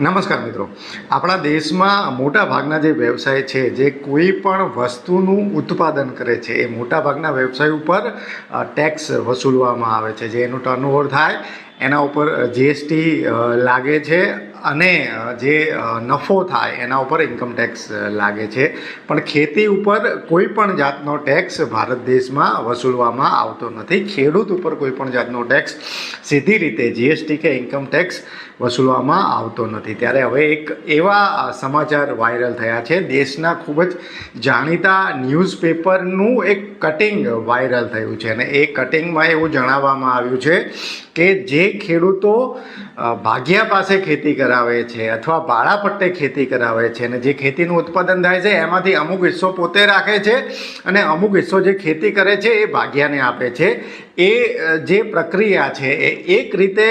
નમસ્કાર મિત્રો. આપણા દેશમાં મોટા ભાગના જે વ્યવસાય છે, જે કોઈ પણ વસ્તુનું ઉત્પાદન કરે છે, એ મોટા ભાગના વ્યવસાય ઉપર ટેક્સ વસૂલવામાં આવે છે. જે એનું ટર્નઓવર થાય એના ઉપર જીએસટી લાગે છે અને જે નફો થાય એના ઉપર ઇન્કમ ટેક્સ લાગે છે. પણ ખેતી ઉપર કોઈ પણ જાતનો ટેક્સ ભારત દેશમાં વસૂલવામાં આવતો નથી. ખેડૂત ઉપર કોઈ પણ જાતનો ટેક્સ સીધી રીતે જીએસટી કે ઇન્કમ ટેક્સ વસૂલવામાં આવતો નથી. ત્યારે હવે એક એવા સમાચાર વાયરલ થયા છે. દેશના ખૂબ જ જાણીતા ન્યૂઝપેપરનું એક કટિંગ વાયરલ થયું છે. અને એ કટિંગમાં એવું જણાવવામાં આવ્યું છે કે જે ખેડૂતો અ, ભાગિયા પાસે ખેતી કરાવે છે અથવા ભાડા પટ્ટે ખેતી કરાવે છે અને જે ખેતીનું ઉત્પાદન થાય છે એમાંથી અમુક હિસ્સો પોતે રાખે છે અને અમુક હિસ્સો જે ખેતી કરે છે એ ભાગ્યાને આપે છે. એ જે પ્રક્રિયા છે એ એક રીતે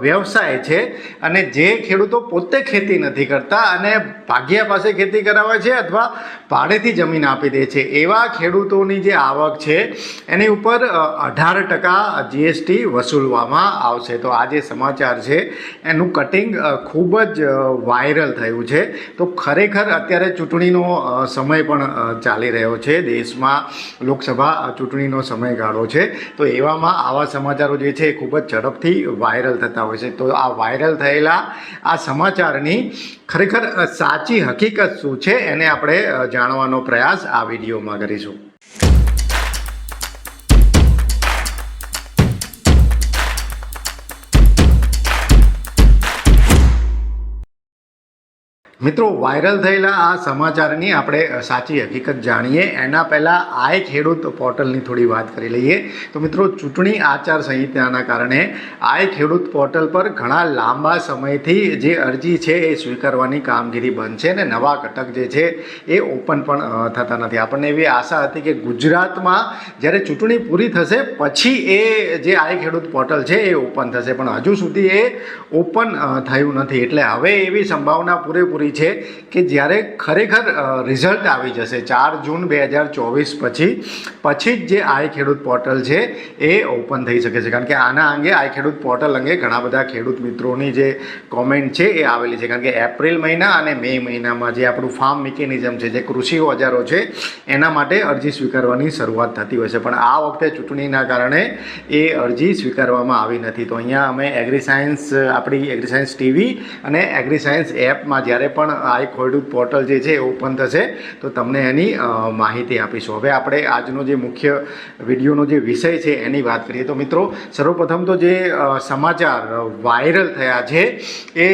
વ્યવસાય છે અને જે ખેડૂતો પોતે ખેતી નથી કરતા અને ભાગ્યા પાસે ખેતી કરાવે છે અથવા ભાડેથી જમીન આપી દે છે. એવા ખેડૂતોની જે આવક છે એની ઉપર અઢાર ટકા જીએસટી વસૂલવામાં આવશે. તો આ જે સમાચાર છે એનું કટિંગ ખૂબ જ વાયરલ થયું છે. તો ખરેખર અત્યારે ચૂંટણીનો સમય પણ ચાલી રહ્યો છે. દેશમાં લોકસભા ચૂંટણીનો સમયગાળો છે. તો એવામાં આવા સમાચારો જે છે એ ખૂબ જ ઝડપથી વાયરલ થતા હોય છે. તો આ વાયરલ થયેલા આ સમાચારની ખરેખર સાચી હકીકત શું છે? એને આપણે જાણવાનો પ્રયાસ આ વિડીયોમાં કરીશું. મિત્રો, વાયરલ થયેલા આ સમાચારની આપણે સાચી હકીકત જાણીએ. એના પહેલાં આય ખેડૂત પોર્ટલની થોડી વાત કરી લઈએ. તો મિત્રો, ચૂંટણી આચાર સંહિતાના કારણે આય ખેડૂત પોર્ટલ પર ઘણા લાંબા સમયથી જે અરજી છે એ સ્વીકારવાની કામગીરી બંધ છે અને નવા ઘટક જે છે એ ઓપન પણ થતા નથી. આપણને એવી આશા હતી કે ગુજરાતમાં જ્યારે ચૂંટણી પૂરી થશે, પછી એ જે આ ખેડૂત પોર્ટલ છે એ ઓપન થશે. પણ હજુ સુધી એ ઓપન થયું નથી. એટલે હવે એવી સંભાવના પૂરેપૂરી છે કે જ્યારે ખરેખર રિઝલ્ટ આવી જશે ચાર જૂન બે હજાર ચોવીસ પછી પછી જ જે આઈ ખેડૂત પોર્ટલ છે એ ઓપન થઈ શકે છે. કારણ કે આના અંગે આઈ ખેડૂત પોર્ટલ અંગે ઘણા બધા ખેડૂત મિત્રોની જે કોમેન્ટ છે એ આવેલી છે. કારણ કે એપ્રિલ મહિના અને મે મહિનામાં જે આપણું ફાર્મ મિકેનિઝમ છે, જે કૃષિ ઓજારો છે, એના માટે અરજી સ્વીકારવાની શરૂઆત થતી હોય છે. પણ આ વખતે ચૂંટણીના કારણે એ અરજી સ્વીકારવામાં આવી નથી. તો અહીંયા અમે એગ્રી સાયન્સ આપણી એગ્રી સાયન્સ ટીવી અને એગ્રી સાયન્સ એપમાં જ્યારે પણ આ ખેડૂત પોર્ટલ જે છે એ ઓપન થશે. તો તમને એની માહિતી આપીશું. હવે આપણે આજનો જે મુખ્ય વિડીયોનો જે વિષય છે એની વાત કરીએ. તો મિત્રો, સર્વપ્રથમ તો જે સમાચાર વાયરલ થયા છે એ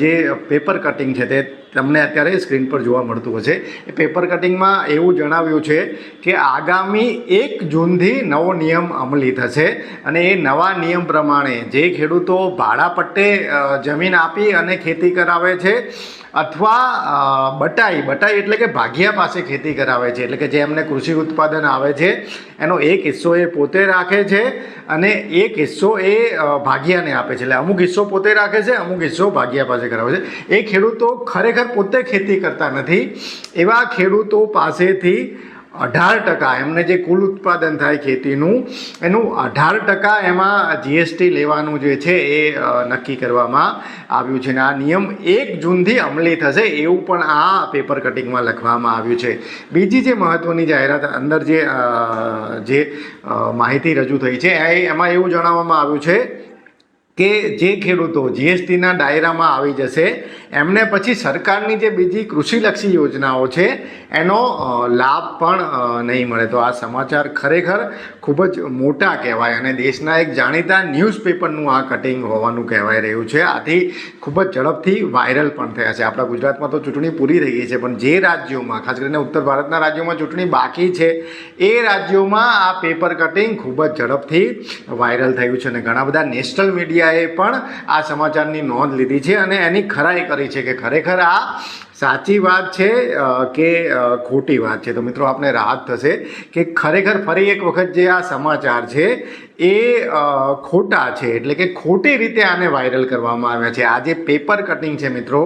જે પેપર કટિંગ છે તે તમને અત્યારે સ્ક્રીન પર જોવા મળતું હશે. એ પેપર કટિંગમાં એવું જણાવ્યું છે કે આગામી એક જૂનથી નવો નિયમ અમલી થશે અને એ નવા નિયમ પ્રમાણે જે ખેડૂતો ભાડા પટ્ટે જમીન આપી અને ખેતી કરાવે છે અથવા બટાઈ બટાઈ એટલે કે ભાગિયા પાસે ખેતી કરાવે છે, એટલે કે જે એમને કૃષિ ઉત્પાદન આવે છે, એનો એક હિસ્સો એ પોતે રાખે છે અને એક હિસ્સો એ ભાગ્યાને આપે છે. એટલે અમુક હિસ્સો પોતે રાખે છે, અમુક હિસ્સો ભાગિયા પાસે કરાવે છે. એ ખેડૂતો ખરેખર પોતે ખેતી કરતા નથી. એવા ખેડૂતો પાસેથી અઢાર ટકા, એમને જે કુલ ઉત્પાદન થાય ખેતીનું, એનું અઢાર ટકા એમાં જીએસટી લેવાનું જે છે એ નક્કી કરવામાં આવ્યું છે. અને આ નિયમ એક જૂનથી અમલી થશે એવું પણ આ પેપર કટિંગમાં લખવામાં આવ્યું છે. બીજી જે મહત્ત્વની જાહેરાત અંદર જે જે માહિતી રજૂ થઈ છે, એ એમાં એવું જણાવવામાં આવ્યું છે કે જે ખેડૂતો જીએસટીના દાયરામાં આવી જશે, એમને પછી સરકારની જે બીજી કૃષિલક્ષી યોજનાઓ છે, એનો લાભ પણ નહીં મળે. તો આ સમાચાર ખરેખર ખૂબ જ મોટા કહેવાય અને દેશના એક જાણીતા ન્યૂઝપેપરનું આ કટિંગ હોવાનું કહેવાય રહ્યું છે. આથી ખૂબ જ ઝડપથી વાયરલ પણ થયા છે. આપણા ગુજરાતમાં તો ચૂંટણી પૂરી થઈ ગઈ છે, પણ જે રાજ્યોમાં, ખાસ કરીને ઉત્તર ભારતના રાજ્યોમાં ચૂંટણી બાકી છે, એ રાજ્યોમાં આ પેપર કટિંગ ખૂબ જ ઝડપથી વાયરલ થયું છે અને ઘણા બધા નેશનલ મીડિયાએ પણ આ સમાચારની નોંધ લીધી છે અને એની ખરાઈ કરી છે કે ખરેખર આ સાચી વાત છે કે ખોટી વાત છે. તો મિત્રો, આપને રાહત થશે કે ખરેખર ફરી એક વખત જે આ સમાચાર છે, એ ખોટા છે. એટલે કે ખોટી રીતે આને વાયરલ કરવામાં આવ્યા છે. આ જે પેપર કટિંગ છે મિત્રો,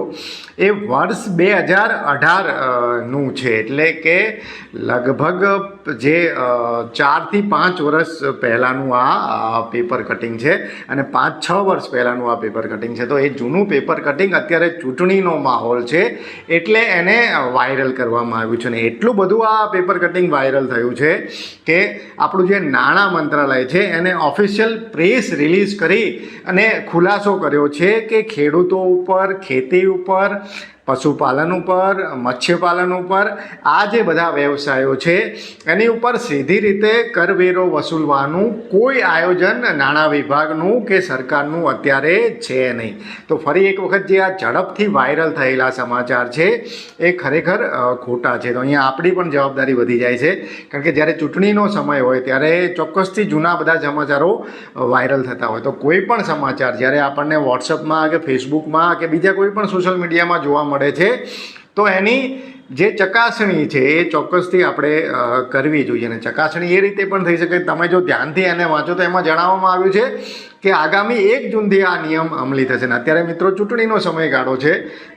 એ વર્ષ બે હજાર અઢારનું છે. એટલે કે લગભગ જે ચારથી પાંચ વર્ષ પહેલાંનું આ પેપર કટિંગ છે અને પાંચ છ વર્ષ પહેલાંનું આ પેપર કટિંગ છે. તો એ જૂનું પેપર કટિંગ અત્યારે ચૂંટણીનો માહોલ છે. એટલે એને વાયરલ કરવામાં આવ્યું છે અને એટલું બધું આ પેપર કટિંગ વાયરલ થયું છે કે આપણું જે નાણાં મંત્રાલય છે એને ઓફિશિયલ પ્રેસ રિલીઝ કરી અને ખુલાસો કર્યો છે કે ખેડૂતો ઉપર, ખેતી ઉપર પશુપાલન ઉપર, મત્સ્યપાલન ઉપર, આ જે બધા વ્યવસાયો છે, એની ઉપર સીધી રીતે કરવેરો વસૂલવાનું કોઈ આયોજન નાણાં વિભાગનું કે સરકારનું અત્યારે છે નહીં. તો ફરી એક વખત જે આ ઝડપથી વાયરલ થયેલા સમાચાર છે, એ ખરેખર ખોટા છે. તો અહીંયા આપણી પણ જવાબદારી વધી જાય છે. કારણ કે જ્યારે ચૂંટણીનો સમય હોય, ત્યારે ચોક્કસથી જૂના બધા સમાચારો વાયરલ થતા હોય. તો કોઈ પણ સમાચાર, જ્યારે આપણને વોટ્સઅપમાં કે ફેસબુકમાં કે બીજા કોઈ પણ સોશિયલ મીડિયામાં જોવા મળે છે. તો એની જે ચકાસણી છે એ ચોક્કસથી આપણે કરવી જોઈએ અને ચકાસણી એ રીતે પણ થઈ શકે. તમે જો ધ્યાનથી એને વાંચો તો એમાં જણાવવામાં આવ્યું છે કે આગામી એક જૂનથી આ નિયમ અમલી થશે. ને અત્યારે મિત્રો ચૂંટણીનો સમયગાળો છે,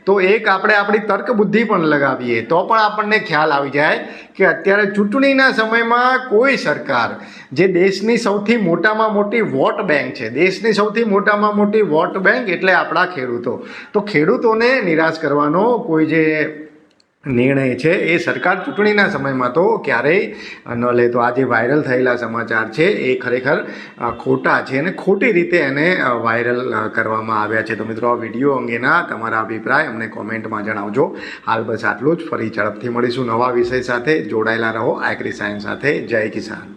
તો એક આપણે આપણી તર્ક બુદ્ધિ પણ લગાવીએ, તો પણ આપણને ખ્યાલ આવી જાય કે અત્યારે ચૂંટણીના સમયમાં કોઈ સરકાર, જે દેશની સૌથી મોટામાં મોટી વોટ બેંક છે, દેશની સૌથી મોટામાં મોટી વોટ બેંક એટલે આપણા ખેડૂતો. તો ખેડૂતોને નિરાશ કરવાનો કોઈ જે નિર્ણય છે. એ સરકાર ચૂંટણીના સમયમાં તો ક્યારેય ન લે. તો આ જે વાયરલ થયેલા સમાચાર છે. એ ખરેખર ખોટા છે અને ખોટી રીતે એને વાયરલ કરવામાં આવ્યા છે. તો મિત્રો, આ વીડિયો અંગેના તમારા અભિપ્રાય અમને કોમેન્ટમાં જણાવજો. હાલ બસ આટલું જ. ફરી ઝડપથી મળીશું નવા વિષય સાથે. જોડાયેલા રહો. આઈક્રી સાયન્સ સાથે. જય કિસાન.